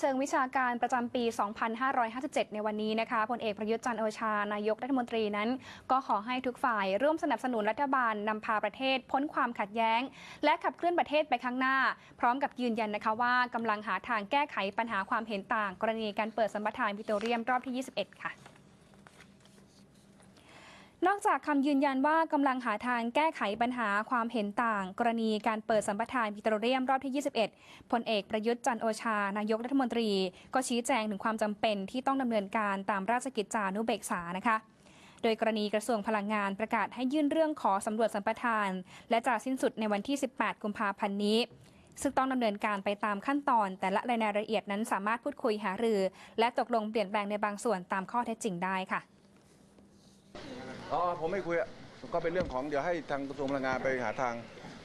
เชิงวิชาการประจำปี 2557 ในวันนี้นะคะพลเอกประยุทธ์จันทร์โอชานายกรัฐมนตรีนั้น ก็ขอให้ทุกฝ่ายร่วมสนับสนุนรัฐบาลนำพาประเทศ พ้นความขัดแย้ง และขับเคลื่อนประเทศไปข้างหน้า พร้อมกับยืนยันนะคะว่ากำลังหาทางแก้ไขปัญหาความเห็นต่าง กรณีการเปิดสัมปทานพิโตรเลียมรอบที่ 21 ค่ะ นอกจากคำยืนยันว่ากำลังหาทางแก้ไขปัญหาความเห็นต่าง กรณีการเปิดสัมปทานปิโตรเลียมรอบที่ 21 พลเอกประยุทธ์จันโอชา นายกรัฐมนตรี ก็ชี้แจงถึงความจำเป็นที่ต้องดำเนินการตามราชกิจจานุเบกษานะคะโดยกรณีกระทรวงพลังงานประกาศให้ยื่นเรื่องขอสำรวจสัมปทาน และจะสิ้นสุดในวันที่ 18 กุมภาพันธ์นี้ ซึ่งต้องดำเนินการไปตามขั้นตอน แต่ละรายละเอียดนั้นสามารถพูดคุยหารือ และตกลงเปลี่ยนแปลงในบางส่วนตามข้อเท็จจริงได้ค่ะ อ๋อผมไม่คุยก็เป็นเรื่องของเดี๋ยวให้ทางกระทรวงพลังงานไปหาทาง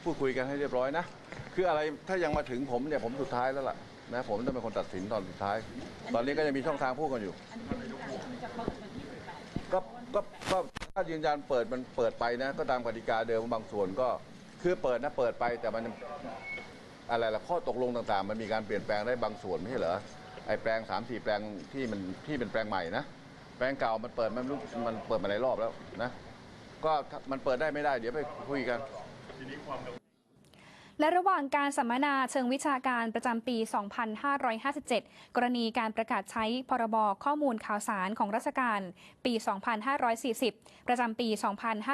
พูดคุยกันให้เรียบร้อยนะ คืออะไรถ้ายังมาถึงผมเนี่ยผมสุดท้ายแล้วล่ะนะผมต้องเป็นคนตัดสินตอนสุดท้าย ตอนนี้ก็ยังมีช่องทางพูดกันอยู่ ก็ก็ก็ถ้ายืนยันเปิดมันเปิดไปนะ ก็ตามกติกาเดิมบางส่วนก็คือเปิดนะเปิดไปแต่มันอะไรล่ะข้อตกลงต่างๆ มันมีการเปลี่ยนแปลงได้บางส่วนไม่ใช่เหรอไอ้แปลงสามสี่แปลงที่มันที่เป็นแปลงใหม่นะ ลงเก่ามันเปิดมันไม่รู้มันเปิดมาหลายรอบแล้วนะก็มันเปิดได้ไม่ได้เดี๋ยวไปคุยกันและระหว่างการสัมมนาเชิงวิชาการประจำปี 2557 กรณีการประกาศใช้พรบข้อมูลข่าวสารของราชการ ปี 2540 ประจำปี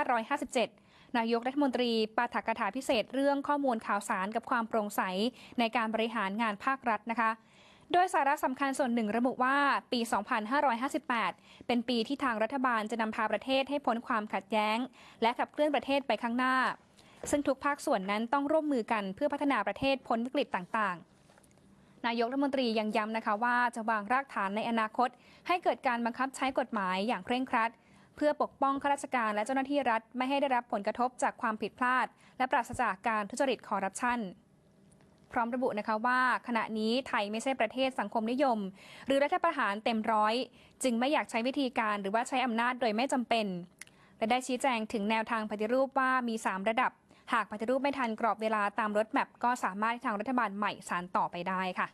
2557 นายกรัฐมนตรีปาฐกถาพิเศษเรื่องข้อมูลข่าวสารกับความโปร่งใสในการบริหารงานภาครัฐนะคะ โดยสาระสำคัญส่วนหนึ่งระบุว่าปี 2558 เป็นปีที่ทางรัฐบาลจะนำพาประเทศให้พ้นความขัดแย้ง และขับเคลื่อนประเทศไปข้างหน้า ซึ่งทุกภาคส่วนนั้นต้องร่วมมือกันเพื่อพัฒนาประเทศพ้นวิกฤตต่างๆ นายกรัฐมนตรียังย้ำนะคะว่าจะวางรากฐานในอนาคต ให้เกิดการบังคับใช้กฎหมายอย่างเคร่งครัด เพื่อปกป้องข้าราชการและเจ้าหน้าที่รัฐ ไม่ให้ได้รับผลกระทบจากความผิดพลาด และปราศจากการทุจริตคอร์รัปชัน พร้อมระบุนะคะว่าขณะนี้ไทยไม่ใช่ประเทศสังคมนิยม หรือรัฐประหารเต็มร้อย จึงไม่อยากใช้วิธีการหรือว่าใช้อำนาจโดยไม่จำเป็น และได้ชี้แจงถึงแนวทางปฏิรูปว่ามี 3 ระดับ หากปฏิรูปไม่ทันกรอบเวลาตามรถแมพก็สามารถทางรัฐบาลใหม่สานต่อไปได้ค่ะ